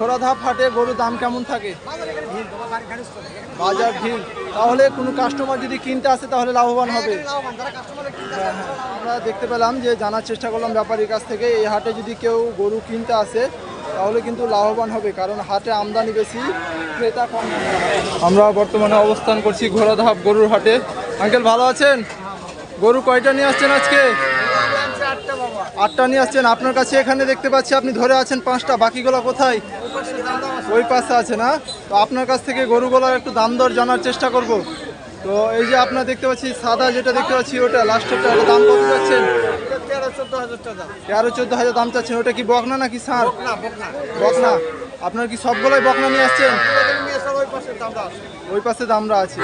ঘোড়াধাপ হাটে গরুর দাম কেমন থাকে? বাজার ভিড় তাহলে কোনো কাস্টমার যদি কিনতে আসে তাহলে লাভবান হবে। হ্যাঁ, হ্যাঁ। আমরা দেখতে পেলাম যে জানার চেষ্টা করলাম ব্যাপারীর কাছ থেকে এই হাটে যদি কেউ গরু কিনতে আসে তাহলে কিন্তু লাভবান হবে কারণ হাটে আমদানি বেশি ক্রেতা কম। আমরা বর্তমানে অবস্থান করছি ঘোড়াধাপ গরুর হাটে। আঙ্কেল ভালো আছেন? গরু কয়টা নিয়ে আসছেন আজকে? আটটা নিয়ে আসছেন। আপনার কাছে এখানে দেখতে পাচ্ছি আপনি ধরে আছেন পাঁচটা, বাকিগুলো কোথায়? ওই পাশে আছে না? তো আপনার কাছ থেকে গরুগুলোর একটু দাম দর জানার চেষ্টা করব। তো এই যে আপনার দেখতে পাচ্ছি, সাদা যেটা দেখতে পাচ্ছি ওটা লাস্টেরটা ওটা দাম কত যাচ্ছেন? তেরো, চোদ্দ হাজার দাম চাচ্ছেন, ওটা কি বকনা নাকি সার? বকনা। আপনার কি সবগুলোই বকনা নিয়ে আসছেন? ওই পাশে দামরা আছে।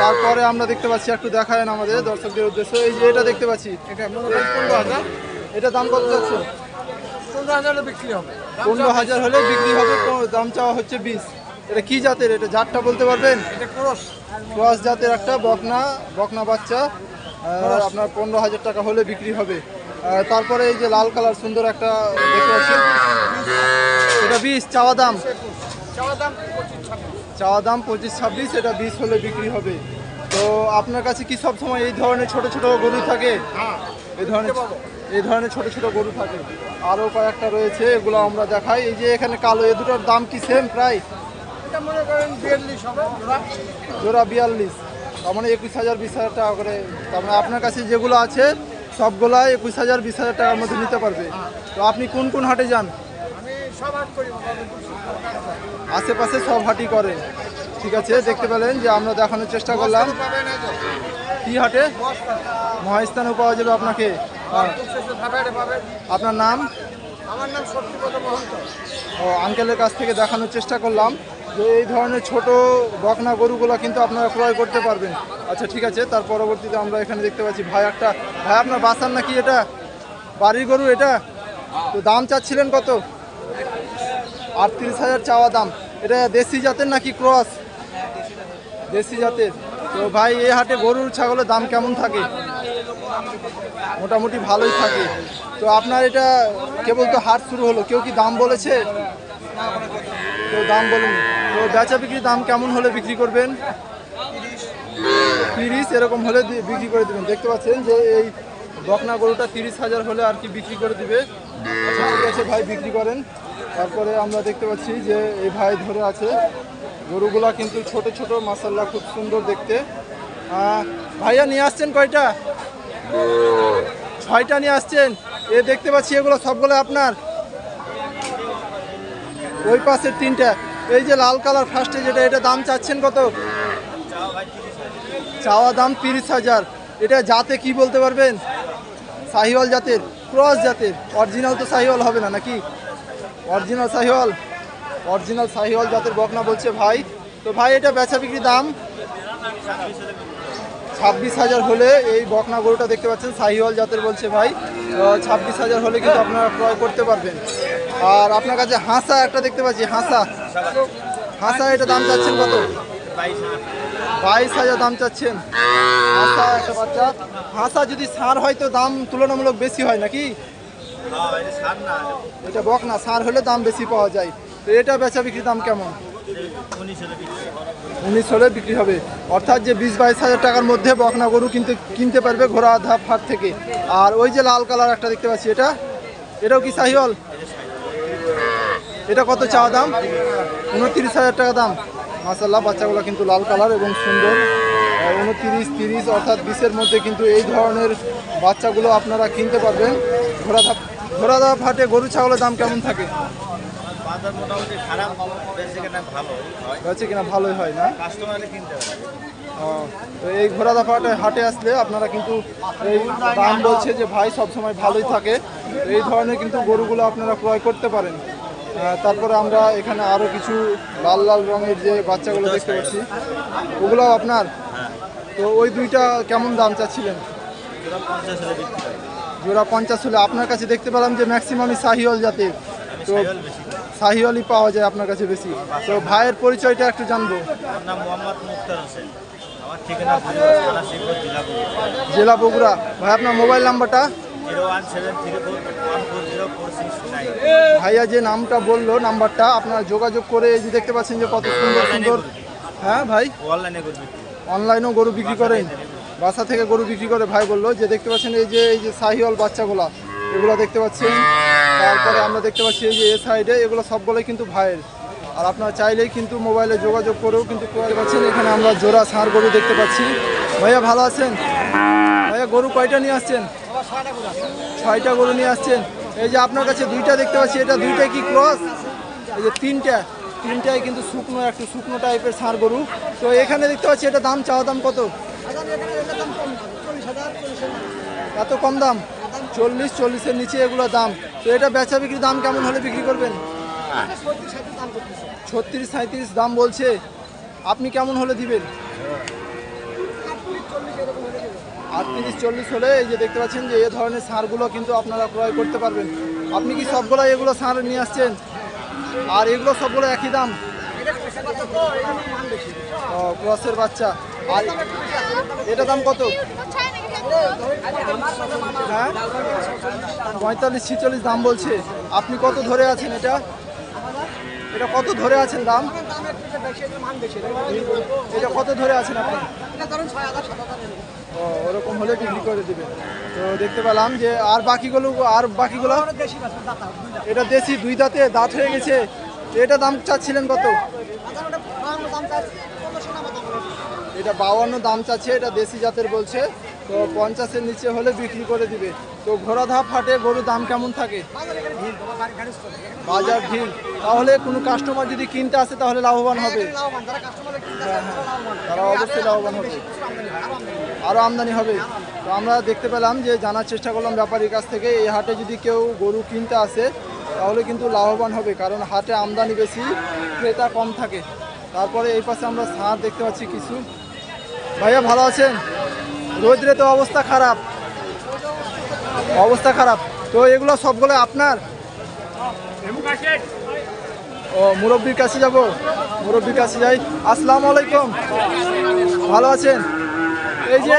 তারপরে আমরা দেখতে পাচ্ছি, একটু দেখায় আমাদের দর্শকদের উদ্দেশ্য। এই যে এটা দেখতে পাচ্ছি। এটা দাম কত যাচ্ছে? পনেরো হাজার হলে বিক্রি হবে। দাম চাওয়া হচ্ছে বিশ। এটা কি জাতের? এটা জাতটা বলতে পারবেন? ক্রস। জাতের একটা বকনা বকনা বাচ্চা। আপনার পনেরো হাজার টাকা হলে বিক্রি হবে। তারপরে এই যে লাল কালার সুন্দর একটা দেখতে পাচ্ছেন। এটা বিশ চাওয়া দাম? চাওয়া দাম পঁচিশ ছাব্বিশ। এটা বিশ হলে বিক্রি হবে। তো আপনার কাছে কি সব সময় এই ধরনের ছোট ছোট গরু থাকে? এই ধরনের এই ধরনের ছোট ছোট গরু থাকে। আরও কয়েকটা রয়েছে এগুলো আমরা দেখাই। এই যে এখানে কালো এ দুটোর দাম কি সেম প্রায় জোড়া। বিয়াল্লিশ। তার মানে একুশ হাজার বিশ হাজার টাকা করে। তার মানে আপনার কাছে যেগুলো আছে সবগুলাই একুশ হাজার বিশ হাজার টাকার মধ্যে নিতে পারবে। তো আপনি কোন কোন হাটে যান? আশেপাশে সব হাটই করে। ঠিক আছে দেখতে পেলেন যে আমরা দেখানোর চেষ্টা করলাম। কি হাটে? মহাস্থানেও পাওয়া যাবে আপনাকে। আপনার নাম? আমার নাম শক্তিপদ মহন্ত। ও আঙ্কেলের কাছ থেকে দেখানোর চেষ্টা করলাম যে এই ধরনের ছোট বকনা গরুগুলো কিন্তু আপনারা ক্রয় করতে পারবেন। আচ্ছা ঠিক আছে তার পরবর্তীতে আমরা এখানে দেখতে পাচ্ছি ভাই একটা ভাই আপনার বাসার নাকি এটা? বাড়ির গরু এটা? তো দাম চাচ্ছিলেন কত? আটত্রিশ হাজার চাওয়া দাম। এটা দেশি জাতের নাকি ক্রস? দেশি জাতের। তো ভাই এই হাটে গরুর ছাগলের দাম কেমন থাকে? মোটামুটি ভালোই থাকে। তো আপনার এটা কেবল তো হাট শুরু হলো, কেউ কি দাম বলেছে? কেউ দাম বলুন। তো বেচা বিক্রি দাম কেমন হলে বিক্রি করবেন? তিরিশ, এরকম হলে বিক্রি করে দেবেন। দেখতে পাচ্ছেন যে এই বকনা গরুটা তিরিশ হাজার হলে আর কি বিক্রি করে দিবে। আচ্ছা আছে ভাই, বিক্রি করেন। তারপরে আমরা দেখতে পাচ্ছি যে এই ভাই ধরে আছে। গরুগুলা কিন্তু ছোট ছোট মাসাল্লাহ খুব সুন্দর দেখতে। ভাইয়া নিয়ে আসছেন কয়টা? ছয়টা নিয়ে আসছেন। এ দেখতে পাচ্ছি এগুলো সবগুলো আপনার। ওই পাশের তিনটা। এই যে লাল কালার ফার্স্টে যেটা, এটা দাম চাচ্ছেন কত? চাওয়া দাম তিরিশ হাজার। এটা জাতে কি বলতে পারবেন? সাহিওয়াল জাতের, ক্রস জাতের। অরিজিনাল তো সাহিওয়াল হবে না নাকি? অরিজিনাল সাহিওয়াল। অরিজিনাল সাহিওয়াল জাতের বকনা বলছে ভাই। তো ভাই, এটা বেচা বিক্রি দাম? ছাব্বিশ হাজার হলে এই বকনা গরুটা দেখতে পাচ্ছেন সাহিওয়াল জাতের বলছে ভাই। ছাব্বিশ হাজার হলে কিন্তু আপনারা ক্রয় করতে পারবেন। আর আপনার কাছে হাঁসা একটা দেখতে পাচ্ছি হাঁসা। হাঁসা এটা দাম চাচ্ছেন কত? বাইশ হাজার দাম চাচ্ছেন। হাঁসা একটা বাচ্চা। হাঁসা যদি সার হয় তো দাম তুলনামূলক বেশি হয় নাকি? এটা বকনা সার হলে দাম বেশি পাওয়া যায়। তো এটা বেচা বিক্রির দাম কেমন? উনিশ হলে বিক্রি হবে। অর্থাৎ যে বিশ বাইশ হাজার টাকার মধ্যে বকনা গরু কিন্তু কিনতে পারবে ঘোড়া ধাপ হাট থেকে। আর ওই যে লাল কালার একটা দেখতে পাচ্ছি, এটা? এটাও কি সাহিওয়াল? এটা কত চাওয়া দাম? উনত্রিশ হাজার টাকা দাম। মাসাল্লাহ বাচ্চাগুলো কিন্তু লাল কালার এবং সুন্দর। উনত্রিশ, তিরিশ, অর্থাৎ বিশের মধ্যে কিন্তু এই ধরনের বাচ্চাগুলো আপনারা কিনতে পারবেন। ঘোড়া ধাপ ঘোড়া ধাপ হাটে গরু, ছাগলের দাম কেমন থাকে? বাজার মোটামুটি খারাপ বেশি কেনা ভালো হয়। কিনা ভালোই হয় না? কাস্টমারে কিনতে ও, তো এই ঘোড়া হাটে হাটে আসলে আপনারা কিন্তু এই দাম বলছে যে ভাই সব সময় ভালোই থাকে। এই ধরনের কিন্তু গরুগুলো আপনারা ক্রয় করতে পারেন। তারপরে আমরা এখানে আরও কিছু লাল লাল রঙের যে বাচ্চাগুলো দেখতে পাচ্ছি ওগুলো আপনার? তো ওই দুইটা কেমন দাম চাচ্ছিলেন? জোড়া পঞ্চাশ হলে আপনার কাছে দেখতে পেলাম যে ম্যাক্সিমামই শাহিওয়াল জাতের। তো শাহিওয়ালই পাওয়া যায় আপনার কাছে বেশি। তো ভাইয়ের পরিচয়টা একটু জানব। নাম মোহাম্মদ মুক্তার হোসেন। আমার ঠিকানা ভুলবাস থানা শিবগঞ্জ জেলা বগুড়া। ভাই আপনার মোবাইল নাম্বারটা? ভাইয়া যে নামটা বলল নাম্বারটা আপনারা যোগাযোগ করে এই যে দেখতে পাচ্ছেন যে কত সুন্দর সুন্দর হ্যাঁ। ভাই? অনলাইনে অনলাইনেও গরু বিক্রি করেন। বাসা থেকে গরু বিক্রি করে ভাই বলল। যে দেখতে পাচ্ছেন এই যে এই যে সাহিওয়াল বাচ্চাগুলা এগুলো দেখতে পাচ্ছেন। তারপরে আমরা দেখতে পাচ্ছি এই যে এ সাইডে এগুলো সবগুলোই কিন্তু ভাইয়ের। আর আপনারা চাইলেই কিন্তু মোবাইলে যোগাযোগ করেও কিন্তু করতে পাচ্ছেন এখানে আমরা জোড়া ষাঁড় গরু দেখতে পাচ্ছি। ভাইয়া ভালো আছেন? ভাইয়া গরু কয়টা নিয়ে আসছেন? ছয়টা গরু নিয়ে আসছেন। এই যে আপনার কাছে দুইটা দেখতে পাচ্ছি। এটা দুইটা কি ক্রস এই যে তিনটা। তিনটাই কিন্তু শুকনো একটু শুকনো টাইপের ষাঁড় গরু। তো এখানে দেখতে পাচ্ছি এটা দাম চাওয়া দাম কত? এত কম দাম? চল্লিশ চল্লিশের নিচে এগুলো দাম। তো এটা বেচা বিক্রি দাম কেমন হলে বিক্রি করবেন? ছত্রিশ সাঁত্রিশ দাম বলছে। আপনি কেমন হলে দিবেন? আটত্রিশ চল্লিশ হলে এই যে দেখতে পাচ্ছেন যে এ ধরনের সারগুলো কিন্তু আপনারা ক্রয় করতে পারবেন। আপনি কি সবগুলো এগুলো সার নিয়ে আসছেন? আর এগুলো সবগুলো একই দাম? ক্রসের বাচ্চা। আর এটা দাম কত? হ্যাঁ? পঁয়তাল্লিশ, ছিচল্লিশ দাম বলছে। আপনি কত ধরে আছেন এটা? এটা কত ধরে আছেন দাম? এটা কত ধরে আছেন আপনি? ও, ওরকম হলে বিক্রি করে দিবেন। তো দেখতে পেলাম যে আর বাকিগুলো আর বাকিগুলো? এটা দেশি, দুই দাঁতে দাঁত হয়ে গেছে। এটা দাম চাচ্ছিলেন কত? এটা বাউান্ন দাম চাচ্ছে, এটা দেশি জাতের বলছে। তো পঞ্চাশের নিচে হলে বিক্রি করে দিবে। তো ঘোড়া ধাপ হাটে গরুর দাম কেমন থাকে? বাজার ঢিল। তাহলে কোনো কাস্টমার যদি কিনতে আসে তাহলে লাভবান হবে। হ্যাঁ তারা অবশ্যই লাভবান হবে। আরও আমদানি হবে। তো আমরা দেখতে পেলাম যে জানার চেষ্টা করলাম ব্যাপারীর কাছ থেকে এই হাটে যদি কেউ গরু কিনতে আসে তাহলে কিন্তু লাভবান হবে কারণ হাটে আমদানি বেশি ক্রেতা কম থাকে। তারপরে এই পাশে আমরা সার দেখতে পাচ্ছি কিছু। ভাইয়া ভালো আছেন? রোদ্রে তো অবস্থা খারাপ। অবস্থা খারাপ। তো এগুলো সবগুলো আপনার? ও, মুরব্বীর কাছে যাব। মুরব্বীর কাছে যাই। আসসালামু আলাইকুম। ভালো আছেন? এই যে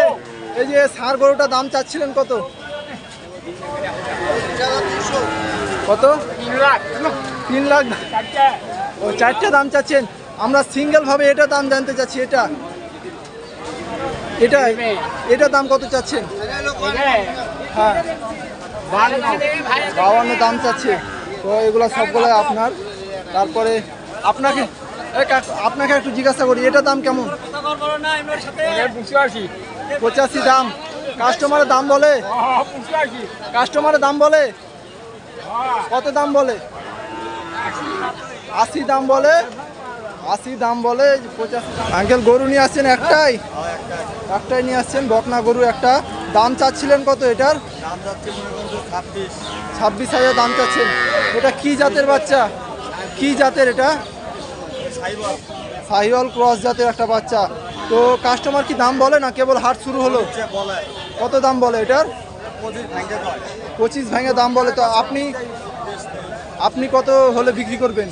এই যে সার গরুটা দাম চাচ্ছিলেন কত? কত? তিন লাখ। ও, চারটে দাম চাচ্ছেন। আমরা সিঙ্গেলভাবে এটা দাম জানতে চাচ্ছি, এটা। এটা এটা দাম কত চাচ্ছেন? হ্যাঁ। বাউান্ন দাম চাচ্ছে। তো এগুলো সবগুলো আপনার। তারপরে আপনাকে আপনাকে একটু জিজ্ঞাসা করি, এটা দাম কেমন? পঁচাশি দাম। কাস্টমারের দাম বলে? কাস্টমারের দাম বলে? কত দাম বলে? আশি দাম বলে? আশি দাম বলে পঁচাশি আঙ্কেল গরু নিয়ে আসছেন একটাই? একটাই। নিয়ে আসছেন বকনা গরু একটা। দাম চাচ্ছিলেন কত এটার? ছাব্বিশ। হাজার দাম চাচ্ছেন। এটা কি জাতের বাচ্চা? কি জাতের এটা? সাহিওয়াল ক্রস জাতের একটা বাচ্চা। তো কাস্টমার কি দাম বলে না কেবল হাট শুরু হলো? কত দাম বলে এটার? পঁচিশ ভেঙে দাম বলে। তো আপনি আপনি কত হলে বিক্রি করবেন?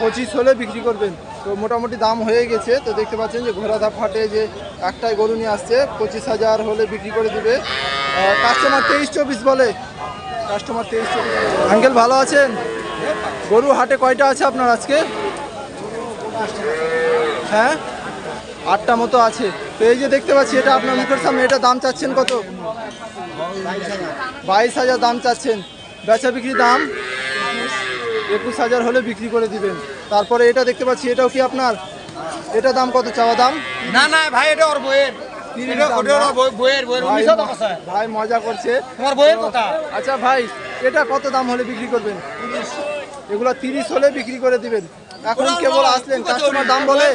পঁচিশ হলে বিক্রি করবেন। তো মোটামুটি দাম হয়ে গেছে। তো দেখতে পাচ্ছেন যে ঘোড়াধাপ হাটে যে একটাই গরু নিয়ে আসছে। পঁচিশ হাজার হলে বিক্রি করে দিবে। কাস্টমার তেইশ চব্বিশ বলে। কাস্টমার তেইশ চব্বিশ আঙ্কেল, ভালো আছেন? গরু হাটে কয়টা আছে আপনার আজকে? হ্যাঁ? আটটা মতো আছে। তো এই যে দেখতে পাচ্ছি, এটা আপনার মুখের সামনে। এটা দাম চাচ্ছেন কত? বাইশ হাজার। দাম চাচ্ছেন। বেচা বিক্রি দাম? একুশ হাজার হলে বিক্রি করে দিবেন। তারপরে এটা দেখতে পাচ্ছি এটাও কি আপনার? এটা দাম কত চাওয়া দাম? না না ভাই এটা ওর বইয়ের। ভাই মজা করছে। তোমার বইয়ের কথা? আচ্ছা ভাই এটা কত দাম হলে বিক্রি করবেন? এগুলো তিরিশ হলে বিক্রি করে দিবেন। এখন কেবল আসলেন কাস্টমার দাম বলে।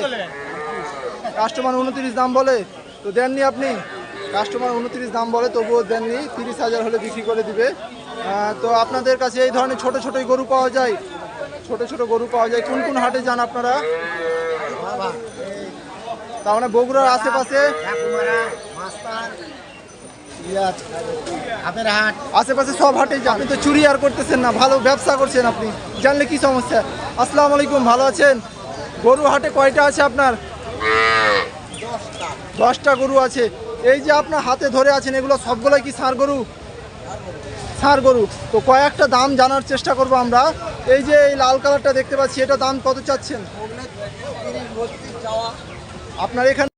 কাস্টমার উনত্রিশ দাম বলে তো দেননি আপনি? কাস্টমার উনত্রিশ দাম বলে তবুও দেননি। তিরিশ হাজার হলে বিক্রি করে দিবে। তো আপনাদের কাছে এই ধরনের ছোট ছোট গরু পাওয়া যায়? ছোট ছোট গরু পাওয়া যায়। কোন কোন হাটে যান আপনারা? তার মানে বগুড়ার আশেপাশে? আশেপাশে সব হাটে যান। আপনি তো চুরি আর করতেছেন না, ভালো ব্যবসা করছেন আপনি। জানলে কি সমস্যা? আসসালামু আলাইকুম, ভালো আছেন? গরু হাটে কয়টা আছে আপনার? দশটা গরু আছে। এই যে আপনার হাতে ধরে আছেন, এগুলো সবগুলোই কি সার গরু? ষাঁড় গরু। তো কয়েকটা দাম জানার চেষ্টা করব আমরা। এই যে এই লাল কালারটা দেখতে পাচ্ছি, এটা দাম কত চাচ্ছেন? আপনার এখানে